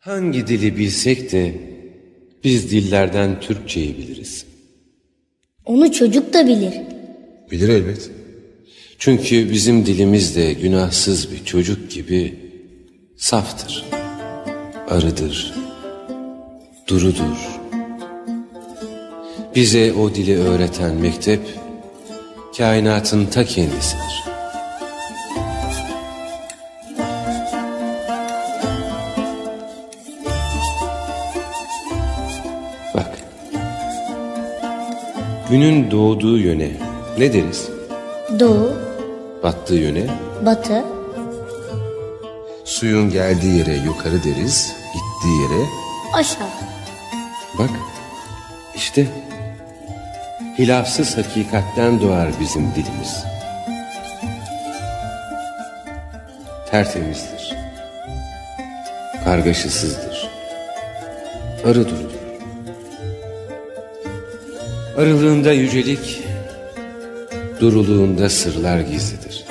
Hangi dili bilsek de biz dillerden Türkçeyi biliriz. Onu çocuk da bilir. Bilir elbet. Çünkü bizim dilimiz de günahsız bir çocuk gibi saftır, arıdır, durudur. Bize o dili öğreten mektep, kainatın ta kendisidir. Günün doğduğu yöne ne deriz? Doğu, Battığı yöne batı, Suyun geldiği yere yukarı deriz, gittiği yere aşağı. Bak işte hilafsız hakikatten doğar bizim dilimiz. Tertemizdir. Kargaşasızdır. Arı durudur. Arılığında yücelik, duruluğunda sırlar gizlidir.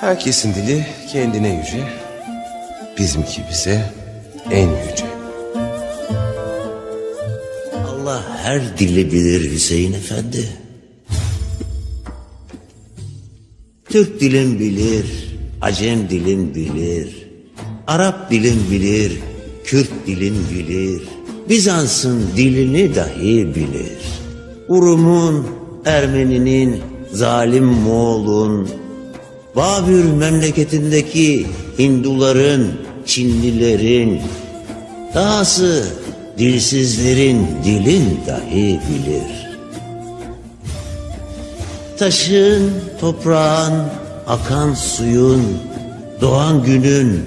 herkesin dili kendine yüce, bizimki bize en yüce. Allah her dili bilir Hüseyin Efendi. Türk dilin bilir, Acem dilin bilir, Arap dilin bilir, Kürt dilin bilir, Bizans'ın dilini dahi bilir. Urum'un, Ermeninin, zalim Moğol'un, Babür memleketindeki Hinduların, Çinlilerin, Dahası dilsizlerin dilin dahi bilir. Taşın, toprağın, akan suyun, doğan günün,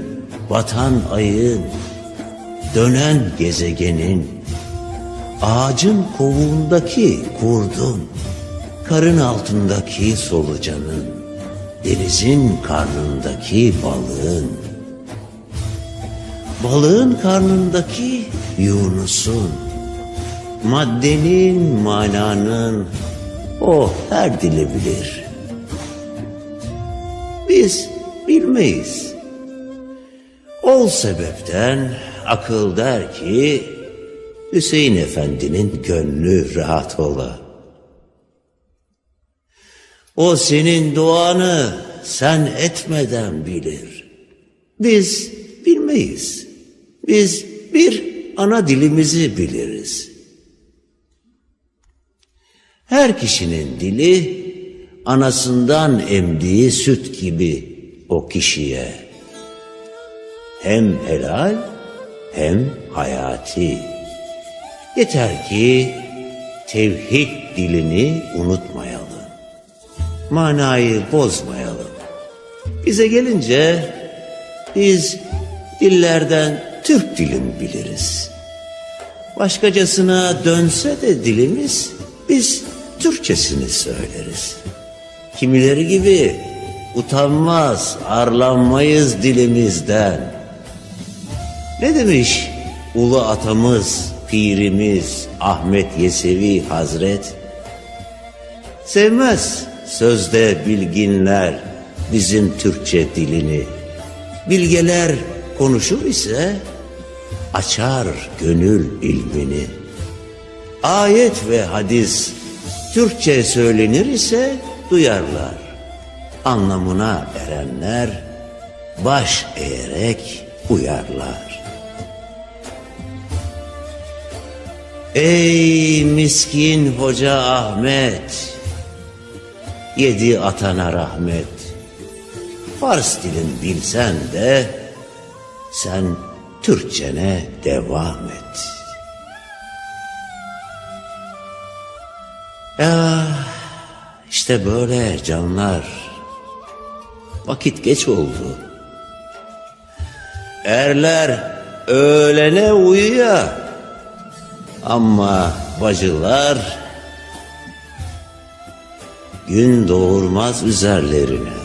batan ayın, dönen gezegenin, ağacın kovuğundaki kurdun, karın altındaki solucanın, denizin karnındaki balığın, Balığın karnındaki Yunus'un, maddenin, mananın, o her dili bilir. Biz bilmeyiz. Ol sebepten akıl der ki, Hüseyin Efendi'nin gönlü rahat ola. O senin duanı sen etmeden bilir. Biz bilmeyiz. Biz bir ana dilimizi biliriz. Her kişinin dili anasından emdiği süt gibi o kişiye. Hem helal hem hayati. Yeter ki tevhid dilini unutmayalım. Manayı bozmayalım. Bize gelince biz dillerden Türk dilini biliriz. Başkacasına dönse de dilimiz biz Türkçesini söyleriz. Kimileri gibi utanmaz, arlanmayız dilimizden. Ne demiş ulu atamız, pirimiz Ahmet Yesevi Hazret? Sevmez sözde bilginler bizim Türkçe dilini. Bilgeler konuşur ise açar gönül ilmini. Ayet ve hadis Türkçe söylenir ise duyarlar. Anlamına erenler baş eğerek uyarlar. Ey miskin hoca Ahmet, yedi atana rahmet. Fars dilin bilsen de sen Türkçene devam et. Ya işte böyle canlar. Vakit geç oldu. Erler öğlene uyuya. Ama bacılar gün doğurmaz üzerlerine.